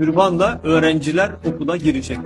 Türbanla öğrenciler okula girecek.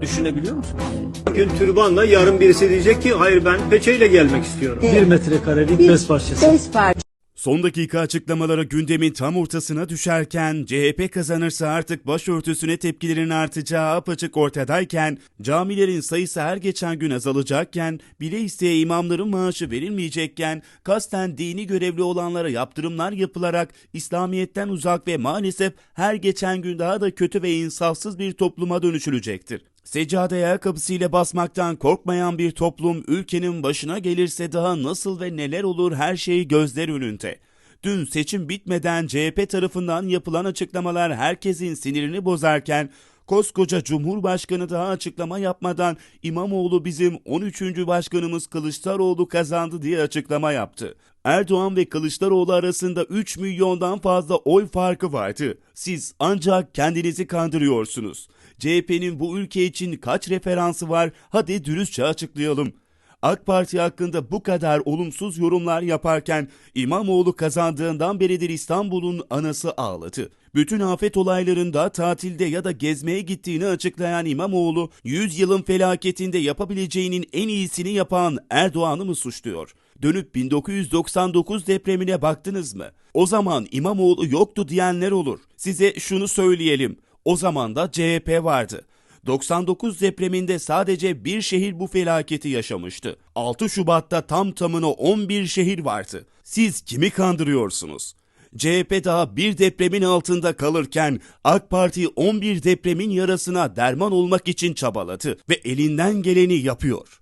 Düşünebiliyor musunuz? Bugün türbanla yarın birisi diyecek ki hayır ben peçeyle gelmek istiyorum. Bir metrekarelik bez parçası. Bez parçası. Son dakika açıklamaları gündemin tam ortasına düşerken CHP kazanırsa artık başörtüsüne tepkilerin artacağı apaçık ortadayken camilerin sayısı her geçen gün azalacakken bile isteye imamların maaşı verilmeyecekken kasten dini görevli olanlara yaptırımlar yapılarak İslamiyet'ten uzak ve maalesef her geçen gün daha da kötü ve insafsız bir topluma dönüşülecektir. Seccadeye ayakkabısıyla basmaktan korkmayan bir toplum ülkenin başına gelirse daha nasıl ve neler olur her şey gözler önünde. Dün seçim bitmeden CHP tarafından yapılan açıklamalar herkesin sinirini bozarken koskoca Cumhurbaşkanı daha açıklama yapmadan İmamoğlu bizim 13. başkanımız Kılıçdaroğlu kazandı diye açıklama yaptı. Erdoğan ve Kılıçdaroğlu arasında 3 milyondan fazla oy farkı vardı. Siz ancak kendinizi kandırıyorsunuz. CHP'nin bu ülke için kaç referansı var? Hadi dürüstçe açıklayalım. AK Parti hakkında bu kadar olumsuz yorumlar yaparken İmamoğlu kazandığından beridir İstanbul'un anası ağladı. Bütün afet olaylarında tatilde ya da gezmeye gittiğini açıklayan İmamoğlu, 100 yılın felaketinde yapabileceğinin en iyisini yapan Erdoğan'ı mı suçluyor? Dönüp 1999 depremine baktınız mı? O zaman İmamoğlu yoktu diyenler olur. Size şunu söyleyelim. O zaman da CHP vardı. 99 depreminde sadece bir şehir bu felaketi yaşamıştı. 6 Şubat'ta tam tamına 11 şehir vardı. Siz kimi kandırıyorsunuz? CHP daha bir depremin altında kalırken AK Parti 11 depremin yarasına derman olmak için çabaladı ve elinden geleni yapıyor.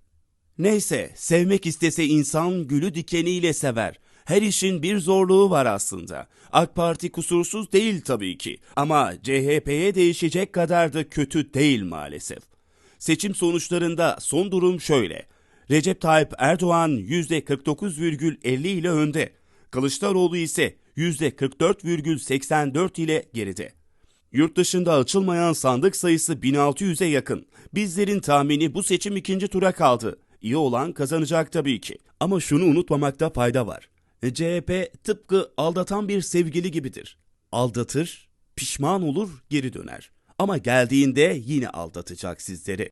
Neyse, sevmek istese insan gülü dikeniyle sever. Her işin bir zorluğu var aslında. AK Parti kusursuz değil tabii ki ama CHP'ye değişecek kadar da kötü değil maalesef. Seçim sonuçlarında son durum şöyle. Recep Tayyip Erdoğan %49,50 ile önde. Kılıçdaroğlu ise %44,84 ile geride. Yurt dışında açılmayan sandık sayısı 1600'e yakın. Bizlerin tahmini bu seçim ikinci tura kaldı. İyi olan kazanacak tabii ki. Ama şunu unutmamakta fayda var. E, CHP tıpkı aldatan bir sevgili gibidir. Aldatır, pişman olur, geri döner. Ama geldiğinde yine aldatacak sizleri.